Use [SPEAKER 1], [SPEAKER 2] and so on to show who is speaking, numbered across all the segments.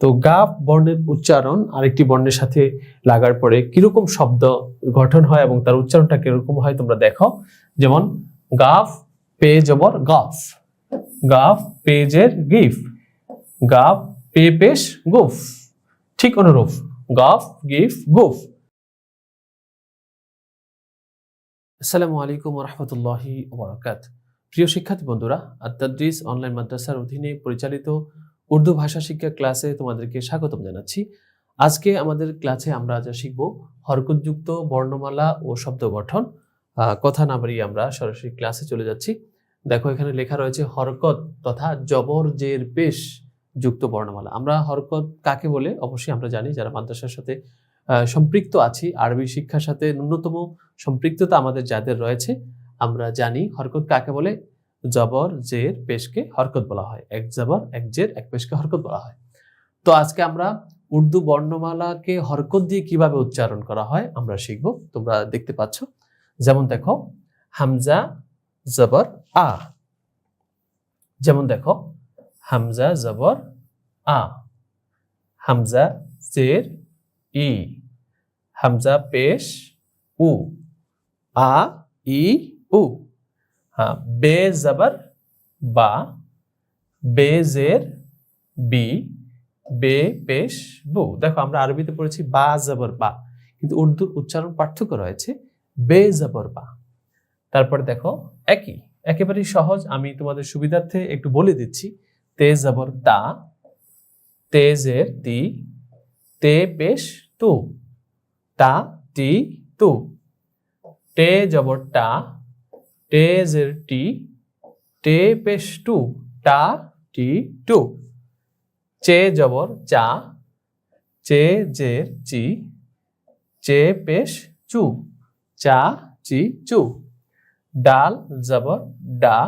[SPEAKER 1] তো গাফ বর্ণের উচ্চারণ আরেকটি বর্ণের সাথে লাগার পরে কীরকম শব্দ গঠন হয় এবং তার উচ্চারণটা কীরকম হয় তোমরা দেখো। যেমন, গাফ পে জবর গফ। গাফ পেজের গিফ। গাফ পে পেশ গুফ। ঠিক অনুরূপ। গফ গিফ গুফ। আসসালামু আলাইকুম রহমতুল্লাহি ওবরাকাত। প্রিয় শিক্ষার্থী বন্ধুরা আত্মাদ্রিস অনলাইন মাদ্রাসার অধীনে পরিচালিত উর্দু ভাষা শিক্ষা ক্লাসে তোমাদেরকে স্বাগতম জানাচ্ছি। আজকে আমাদের ক্লাসে আমরা যা শিখব, হরকতযুক্ত, বর্ণমালা ও শব্দ গঠন। কথা না বাড়িয়ে আমরা সরাসরি ক্লাসে চলে যাচ্ছি। দেখো, এখানে লেখা রয়েছে হরকত তথা জবর জের পেশ যুক্ত বর্ণমালা। আমরা হরকত কাকে বলে? অবশ্যই আমরা জানি, যারা মাদ্রাসার সাথে সম্পৃক্ত আছি, আরবি শিক্ষার সাথে ন্যূনতম সম্পৃক্ততা আমাদের যাদের রয়েছে, আমরা জানি হরকত কাকে বলে। জবর, জের, পেশকে হরকত বলা হয়। এক জবর, এক জের, এক পেশকে হরকত বলা হয়। তো আজকে আমরা উর্দু বর্ণমালাকে হরকত দিয়ে কীভাবে উচ্চারণ করা হয় আমরা শিখব। তোমরা দেখতে পাচ্ছ। যেমন দেখো, হামজা, জবর, আ। যেমন দেখো, হামজা, জবর, আ। হামজা, জের, ই। হামজা, পেশ, উ। আ, ই, উ। বে জবর বা, বে জের, বি, বে পেশ, বু। দেখো, আমরা আরবিতে পড়েছি বা জবর বা, কিন্তু উর্দুর উচ্চারণ পার্থক্য রয়েছে বে জবর বা। তারপরে দেখো, একই, একেবারেই সহজ, আমি তোমাদের সুবিধার্থে একটু বলে দিচ্ছি, তে জবর তা তেজের তি তে পেশ তু, তা, টি, তু। টে জবর টা টেজের টি টে পেশ টু টা টি টু চে জবর চা, চে জের চি, চে পেশ চু, চা চি চু। ডাল জবর ডা,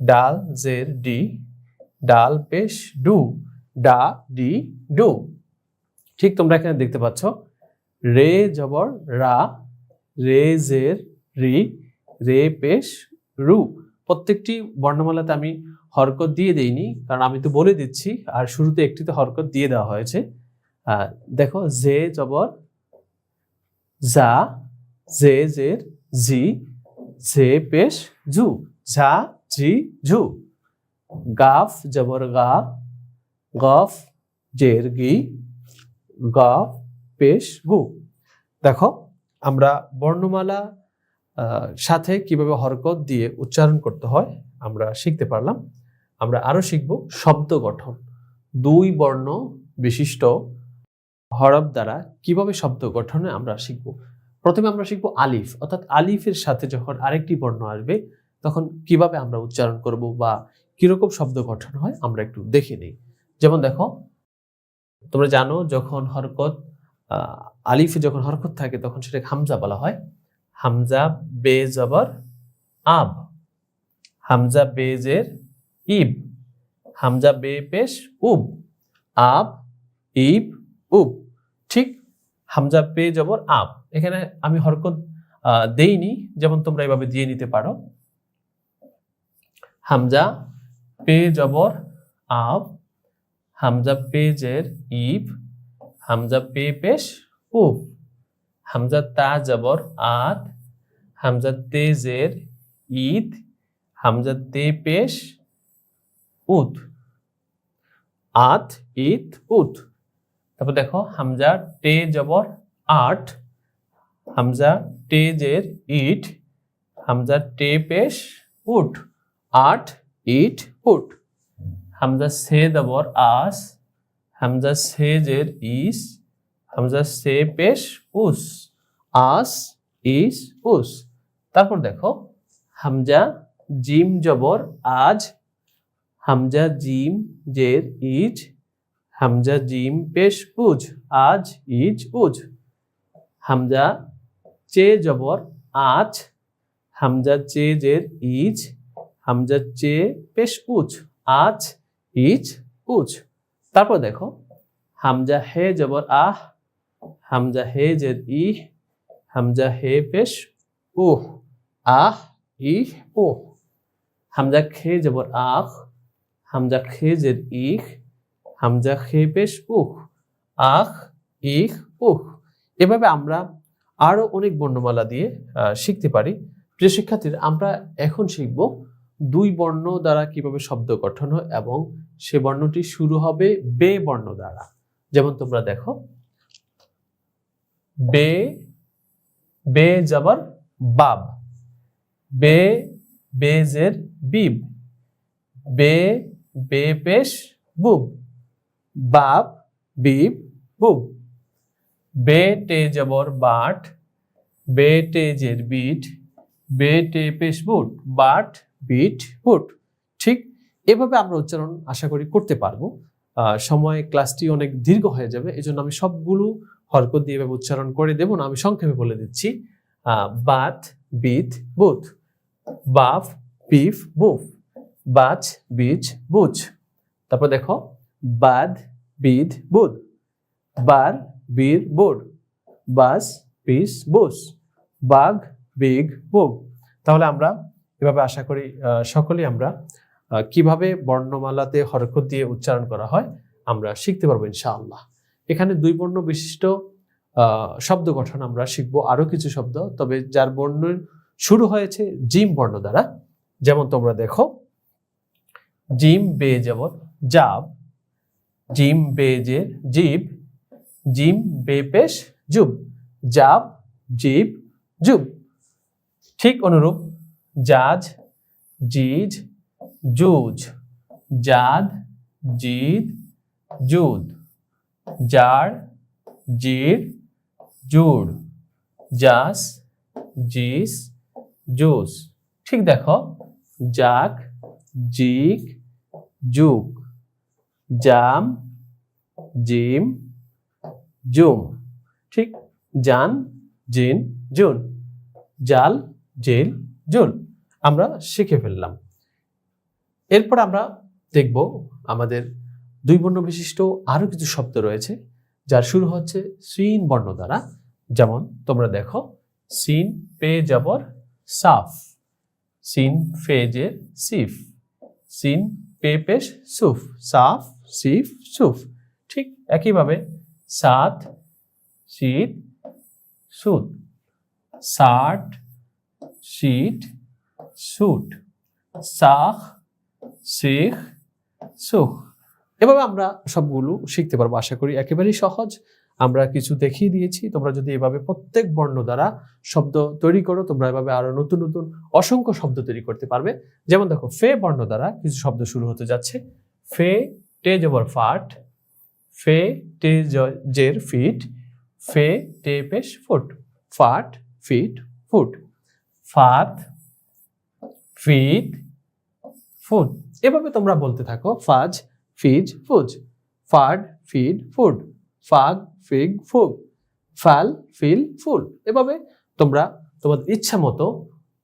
[SPEAKER 1] ডাল জের ডি, ডাল পেশ ডু, ডা ডি ডু। ঠিক তোমরা এখানে দেখতে পাচ্ছ, রে জবর রা, রে জের রি রে পেশ রু। প্রত্যেকটি বর্ণমালাতে আমি হরকত দিয়ে দেইনি, কারণ আমি তো বলে দিচ্ছি, আর শুরুতে একটিতে হরকত দিয়ে দেওয়া হয়েছে। দেখো, জে জবর যা জে জের, জি, জে পেশ, জু, ঝা, জি, ঝু। গাফ জবর গা, গফ জের গি, গফ পেশ গু। দেখো, আমরা বর্ণমালা সাথে কীভাবে হরকত দিয়ে উচ্চারণ করতে হয়, আমরা শিখতে পারলাম। আমরা আরও শিখব, শব্দ গঠন। দুই বর্ণ বিশিষ্ট হরফ দ্বারা কীভাবে শব্দ গঠনে আমরা শিখব। প্রথমে আমরা শিখব আলিফ, অর্থাৎ আলিফের সাথে যখন আরেকটি বর্ণ আসবে, তখন কীভাবে আমরা উচ্চারণ করব বা কীরকম শব্দ গঠন হয়, আমরা একটু দেখে নিই। যেমন দেখো, তোমরা জানো যখন হরকত আলিফে যখন হরকত থাকে, তখন সেটাকে হামজা বলা হয়। হামজা বে জবর আব হামজা বেজের ইব। হামজা বে পেশ উব। আব, ইব, উব। ঠিক হামজা পে জবর আব এখানে আমি হরকত দেইনি, যেমন তোমরা এভাবে দিয়ে নিতে পারো। হামজা পে জবর আব। হামজা পেজের ইব। হামজা পে পেশ উব। হামজা তা জবর আত হামজা তেজের ঈদ হামজা তে পেশ উত আত ঈদ উত তারপর দেখো হামজা টে জবর আট হামজা টেজের ইট হামজা টে পেশ উট আট ইট উট হামজা সে জবর আস হামজা সেজের ইস হামজা সে পেশ উস, আস, ইস, উস। তারপর দেখো, হামজা জিম জবর আজ, হামজা জিম জের ইজ, হামজা জিম পেশ উজ, আজ, ইজ, উজ। হামজা চে জবর আজ, হামজা চে জের ইজ, হামজা চে পেশ উজ, আজ, ইজ, উজ। তারপর দেখো, হামজা হে জবর আহ হামজা হে জের ইহ, হামজা হে পেশ, উহ, আহ, ইহ, উহ। হামজা খে জবর আখ, হামজা খে জের ইখ হামজা খে পেশ উখ আখ ইখ উখ এভাবে আমরা আরও অনেক বর্ণমালা দিয়ে শিখতে পারি। প্রিয় শিক্ষার্থীরা, আমরা এখন শিখব দুই বর্ণ দ্বারা কীভাবে শব্দ গঠন হয় এবং সে বর্ণটি শুরু হবে বে বর্ণ দ্বারা। যেমন তোমরা দেখো বে বে যাবার বাব। বে, বেজের বিব। বে বে পেশ বুব। বাব, বিব, বুব। বে টে যাবর বাট, বে টেজের বিট, বে টে পেশ বুট, বাট, বিট, বুট। ঠিক এভাবে আমরা উচ্চারণ আশা করি করতে পারব। সময় ক্লাসটি অনেক দীর্ঘ হয়ে যাবে এই জন্য আমি সবগুলো হরকত দিয়ে এভাবে উচ্চারণ করে দেব না, আমি সংক্ষেপে বলে দিচ্ছি। বাত, বিত বুথ বাফ, বিফ, বুফ। বাচ, বিচ বুঝ তারপর দেখো, বাদ, বিদ বুধ বার, বীর বুড় বাস বিস বুস। বাঘ বিগ বুগ তাহলে আমরা এভাবে আশা করি সকলেই আমরা কীভাবে বর্ণমালাতে হরকত দিয়ে উচ্চারণ করা হয়, আমরা শিখতে পারব ইনশাআল্লাহ। এখানে দুই বর্ণ বিশিষ্ট শব্দ গঠন আমরা শিখব আরও কিছু শব্দ, তবে যার বর্ণ শুরু হয়েছে জিম বর্ণ দ্বারা, যেমন তোমরা দেখো, জিম বে যাবত জাব, জিম বেজের জিব, জিম বে পেশ জুব, জাব জিব জুব। ঠিক অনুরূপ, জাজ, জিজ, জুজ, জাদ, জিদ, জুদ। জার জির জুড় জাস, জিস। জুস ঠিক দেখো জাক জিক, জুক। জাম, জিম, জুম। ঠিক, জান, জিন, জুন। জাল, জেল, জুল। আমরা শিখে ফেললাম। এরপর আমরা দেখব আমাদের দুই বর্ণ বিশিষ্ট আরও কিছু শব্দ রয়েছে, যার শুরু হচ্ছে সিন বর্ণ দ্বারা। যেমন তোমরা দেখো, সিন পে যাবর সাফ, সিন ফেজের সিফ, সিন পে পেশ সুফ, সাফ, সিফ, সুফ। ঠিক একইভাবে সাত, শীত, সুত ষাট শীত, সুট সাখ শেখ সুখ এভাবে আমরা সবগুলো শিখতে পারব, আশা করি একেবারেই সহজ। আমরা কিছু দেখিয়ে দিয়েছি, তোমরা যদি এভাবে প্রত্যেক বর্ণ দ্বারা শব্দ তৈরি করো, তোমরা এভাবে আরও নতুন নতুন, অসংখ্য শব্দ তৈরি করতে পারবে। যেমন দেখো, ফে বর্ণ দ্বারা কিছু শব্দ শুরু হতে যাচ্ছে। ফে টে জবর ফাট, ফে টে জের ফিট, ফে টে পেশ ফুট, ফাট, ফিট, ফুট, ফাত, ফিট, ফুট। এভাবে তোমরা বলতে থাকো, ফাজ ফিজ ফুজ, ফাড ফিড ফুড, ফাগ ফিগ ফুগ ফাল ফিল ফুল এভাবে তোমরা তোমাদের ইচ্ছা মতো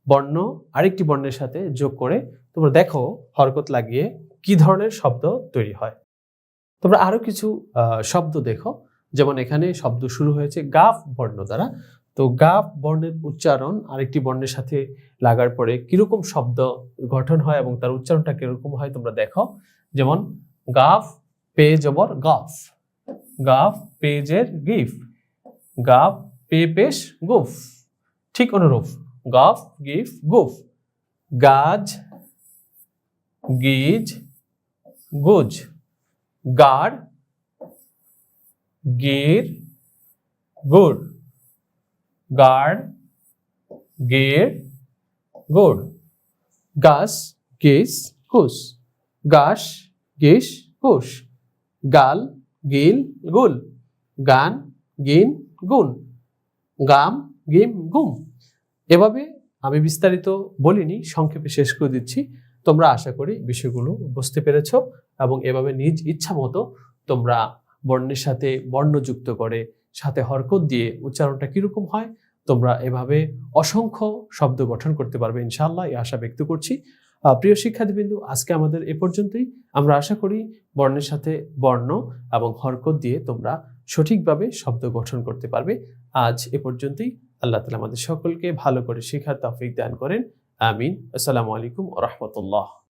[SPEAKER 1] বর্ণ, আরেকটি বর্ণের সাথে যোগ করে তোমরা দেখো হরকত লাগিয়ে কি ধরনের শব্দ তৈরি হয়। তোমরা আরও কিছু শব্দ দেখো। যেমন এখানে শব্দ শুরু হয়েছে গাফ বর্ণ দ্বারা। তো গাফ বর্ণের উচ্চারণ আরেকটি বর্ণের সাথে লাগার পরে কীরকম শব্দ গঠন হয় এবং তার উচ্চারণটা কীরকম হয় তোমরা দেখো। যেমন গাফ পে জবর গফ। গাফ পেজের গিফ। গাফ পে পেশ গুফ। ঠিক অনুরূপ। গফ, গিফ, গুফ। গাজ, গিজ, গুজ। গাড় গির, গুড়। গাড় গের, গুড়। গাছ গেস হুস গাস গেস হুস গাল, গিল, গুল। গান, গিন গুণ গাম, গিম, গুম। এভাবে আমি বিস্তারিত বলিনি, সংক্ষেপে শেষ করে দিচ্ছি। তোমরা আশা করি বিষয়গুলো বুঝতে পেরেছ এবং এভাবে নিজ ইচ্ছা মতো তোমরা বর্ণের সাথে বর্ণ যুক্ত করে সাথে হরকত দিয়ে উচ্চারণটা কীরকম হয়, তোমরা এভাবে অসংখ্য শব্দ গঠন করতে পারবে ইনশাআল্লাহ। এই আশা ব্যক্ত করছি। প্রিয় শিক্ষার্থীবৃন্দু, আজকে আমাদের এ পর্যন্তই। আমরা আশা করি বর্ণের সাথে বর্ণ এবং হরকত দিয়ে তোমরা সঠিকভাবে শব্দ গঠন করতে পারবে। আজ এ পর্যন্তই। আল্লাহ তালা আমাদের সকলকে ভালো করে শেখার তফিক দান করেন। আমিন। আসসালামু আলাইকুম রহমতুল্লাহ।